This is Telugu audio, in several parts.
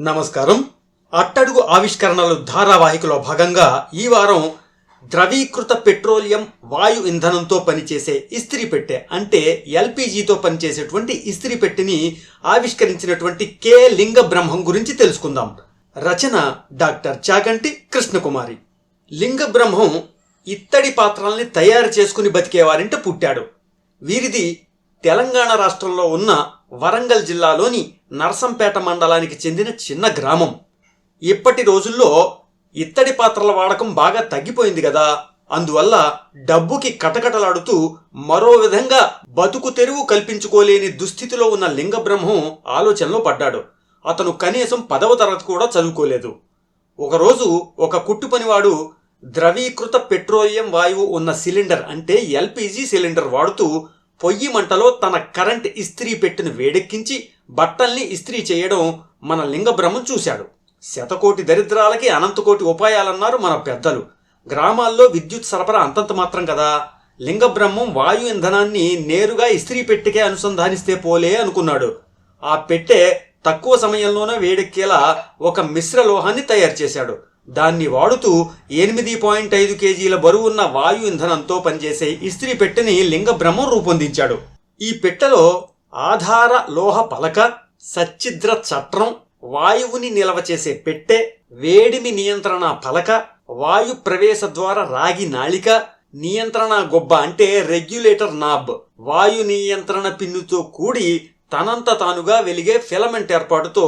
నమస్కారం. అట్టడుగు ఆవిష్కరణలు ధారావాహికలో భాగంగా ఈ వారం ద్రవీకృత పెట్రోలియం వాయు ఇంధనంతో పనిచేసే ఇస్త్రీ పెట్టె అంటే ఎల్పిజితో పనిచేసేటువంటి ఇస్త్రీ పెట్టెని ఆవిష్కరించినటువంటి కె. లింగ బ్రహ్మం గురించి తెలుసుకుందాం. రచన డాక్టర్ చాగంటి కృష్ణకుమారి. లింగ బ్రహ్మం ఇత్తడి పాత్రల్ని తయారు చేసుకుని బతికేవారింట పుట్టాడు. వీరిది తెలంగాణ రాష్ట్రంలో ఉన్న వరంగల్ జిల్లాలోని నర్సంపేట మండలానికి చెందిన చిన్న గ్రామం. ఇప్పటి రోజుల్లో ఇత్తడి పాత్రల వాడకం బాగా తగ్గిపోయింది కదా. అందువల్ల డబ్బుకి కటకటలాడుతూ మరో విధంగా బతుకు తెరువు కల్పించుకోలేని దుస్థితిలో ఉన్న లింగబ్రహ్మం ఆలోచనలో పడ్డాడు. అతను కనీసం పదవ తరగతి కూడా చదువుకోలేదు. ఒకరోజు ఒక కుట్టు పనివాడు ద్రవీకృత పెట్రోలియం వాయువు ఉన్న సిలిండర్ అంటే ఎల్పిజి సిలిండర్ వాడుతూ పొయ్యి మంటలో తన కరెంట్ ఇస్త్రీ పెట్టిన వేడెక్కించి బట్టల్ని ఇస్త్రీ చేయడం మన లింగబ్రహ్మం చూశాడు. శతకోటి దరిద్రాలకి అనంతకోటి ఉపాయాలన్నారు మన పెద్దలు. గ్రామాల్లో విద్యుత్ సరఫరా అంతంత మాత్రం కదా. లింగబ్రహ్మం వాయు ఇంధనాన్ని నేరుగా ఇస్త్రీ పెట్టెకే అనుసంధానిస్తే పోలే అనుకున్నాడు. ఆ పెట్టె తక్కువ సమయంలోనే వేడెక్కేలా ఒక మిశ్ర లోహాన్ని తయారు చేశాడు. దాన్ని వాడుతూ ఎనిమిది పాయింట్ ఐదు కేజీల బరువున్న వాయు ఇంధనంతో పనిచేసే ఇస్త్రీ పెట్టెని లింగబ్రహ్మం రూపొందించాడు. ఈ పెట్టెలో ఆధార లోహ పలక సచ్చిద్ర చట్రం వాయువుని నిల్వ చేసే పెట్టె వేడిమి నియంత్రణ పలక వాయు ప్రవేశ ద్వారా రాగి నాళిక నియంత్రణ గొబ్బ అంటే రెగ్యులేటర్ నాబ్. వాయు నియంత్రణ పిన్నుతో కూడి తనంత తానుగా వెలిగే ఫిలమెంట్ ఏర్పాటుతో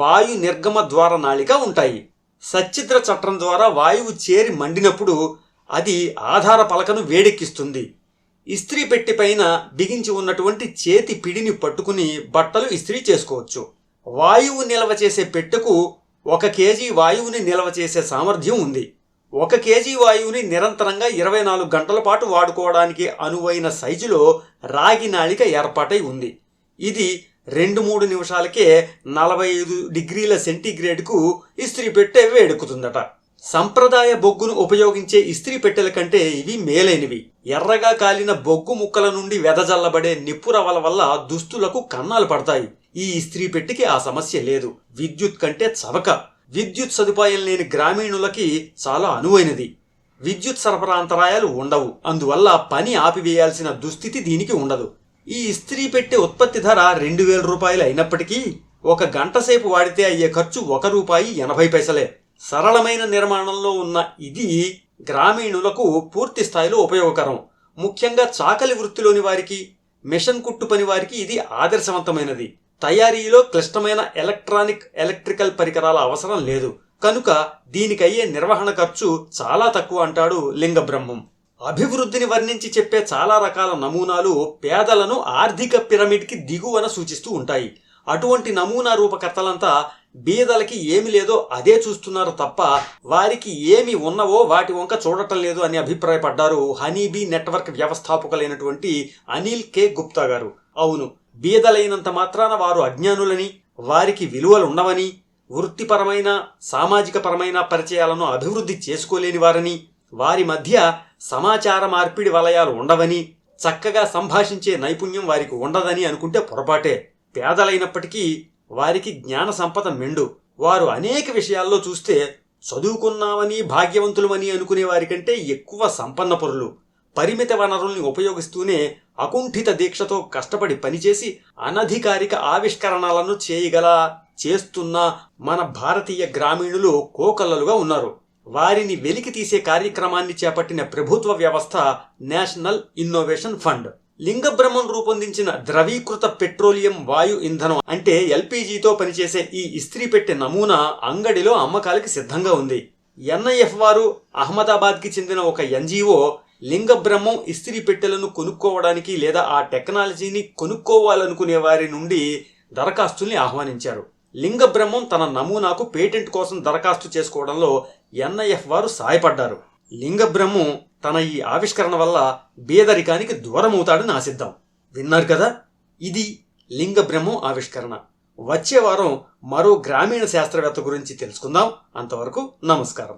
వాయు నిర్గమ ద్వార నాళిక ఉంటాయి. సచ్చిద్ర చట్టం ద్వారా వాయువు చేరి మండినప్పుడు అది ఆధార పలకను వేడెక్కిస్తుంది. ఇస్త్రీ పెట్టి పైన బిగించి ఉన్నటువంటి చేతి పిడిని పట్టుకుని బట్టలు ఇస్త్రీ చేసుకోవచ్చు. వాయువు నిల్వ చేసే పెట్టెకు ఒక కేజీ వాయువుని నిల్వ చేసే సామర్థ్యం ఉంది. ఒక కేజీ వాయువుని నిరంతరంగా ఇరవై నాలుగు గంటల పాటు వాడుకోవడానికి అనువైన సైజులో రాగి నాళిక ఏర్పాటై ఉంది. ఇది రెండు మూడు నిమిషాలకే నలభై ఐదు డిగ్రీల సెంటీగ్రేడ్కు ఇస్త్రీ పెట్టె వేడెక్కుతుందట. సంప్రదాయ బొగ్గును ఉపయోగించే ఇస్త్రీ పెట్టెల కంటే ఇవి మేలైనవి. ఎర్రగా కాలిన బొగ్గు ముక్కల నుండి వెదజల్లబడే నిప్పురవల వల్ల దుస్తులకు కన్నాలు పడతాయి. ఈ ఇస్త్రీ పెట్టెకి ఆ సమస్య లేదు. విద్యుత్ కంటే చవక. విద్యుత్ సదుపాయం లేని గ్రామీణులకి చాలా అనువైనది. విద్యుత్ సరఫరా అంతరాయాలు ఉండవు. అందువల్ల పని ఆపివేయాల్సిన దుస్థితి దీనికి ఉండదు. ఈ ఇస్త్రీ పెట్టే ఉత్పత్తి ధర రెండు వేల రూపాయలు అయినప్పటికీ ఒక గంట సేపు వాడితే అయ్యే ఖర్చు ఒక రూపాయి ఎనభై పైసలే. సరళమైన నిర్మాణంలో ఉన్న ఇది గ్రామీణులకు పూర్తి స్థాయిలో ఉపయోగకరం. ముఖ్యంగా చాకలి వృత్తిలోని వారికి మిషన్ కుట్టు పని వారికి ఇది ఆదర్శవంతమైనది. తయారీలో క్లిష్టమైన ఎలక్ట్రానిక్ ఎలక్ట్రికల్ పరికరాల అవసరం లేదు. కనుక దీనికయ్యే నిర్వహణ ఖర్చు చాలా తక్కువ అంటాడు లింగబ్రహ్మం. అభివృద్ధిని వర్ణించి చెప్పే చాలా రకాల నమూనాలు పేదలను ఆర్థిక పిరమిడ్కి దిగువన సూచిస్తూ ఉంటాయి. అటువంటి నమూనా రూపకర్తలంతా బీదలకి ఏమి లేదో అదే చూస్తున్నారు తప్ప వారికి ఏమి ఉన్నవో వాటి వంక చూడటం లేదు అని అభిప్రాయపడ్డారు హనీబీ నెట్వర్క్ వ్యవస్థాపకులైనటువంటి అనిల్ కె గుప్తా గారు. అవును బీదలైనంత మాత్రాన వారు అజ్ఞానులని వారికి విలువలు ఉండవని వృత్తిపరమైన సామాజిక పరమైన పరిచయాలను అభివృద్ధి చేసుకోలేని వారని వారి మధ్య సమాచార మార్పిడి వలయాలు ఉండవని చక్కగా సంభాషించే నైపుణ్యం వారికి ఉండదని అనుకుంటే పొరపాటే. పేదలైనప్పటికీ వారికి జ్ఞాన సంపద మెండు. వారు అనేక విషయాల్లో చూస్తే చదువుకున్నామని భాగ్యవంతులమని అనుకునే వారికంటే ఎక్కువ సంపన్న పరులు. పరిమిత వనరుల్ని ఉపయోగిస్తూనే అకుంఠిత దీక్షతో కష్టపడి పనిచేసి అనధికారిక ఆవిష్కరణలను చేయగల చేస్తున్న మన భారతీయ గ్రామీణులు కోకల్లలుగా ఉన్నారు. వారిని వెలికి తీసే కార్యక్రమాన్ని చేపట్టిన ప్రభుత్వ వ్యవస్థ నేషనల్ ఇన్నోవేషన్ ఫండ్. లింగబ్రహ్మం రూపొందించిన ద్రవీకృత పెట్రోలియం వాయు ఇంధనం అంటే ఎల్పిజితో పనిచేసే ఈ ఇస్త్రీ పెట్టె నమూనా అంగడిలో అమ్మకాలకి సిద్ధంగా ఉంది. ఎన్ఐఎఫ్ వారు అహ్మదాబాద్కి చెందిన ఒక ఎన్జిఓ లింగబ్రహ్మం ఇస్త్రీ పెట్టెలను కొనుక్కోవడానికి లేదా ఆ టెక్నాలజీని కొనుక్కోవాలనుకునే వారి నుండి దరఖాస్తుల్ని ఆహ్వానించారు. లింగబ్రహ్మం తన నమూనాకు పేటెంట్ కోసం దరఖాస్తు చేసుకోవడంలో ఎన్ఐఎఫ్ వారు సాయపడ్డారు. లింగ బ్రహ్మం తన ఈ ఆవిష్కరణ వల్ల బేదరికానికి దూరమవుతాడని ఆశిద్దాం. విన్నారు కదా? ఇది లింగ బ్రహ్మం ఆవిష్కరణ. వచ్చే వారం మరో గ్రామీణ శాస్త్రవేత్త గురించి తెలుసుకుందాం. అంతవరకు నమస్కారం.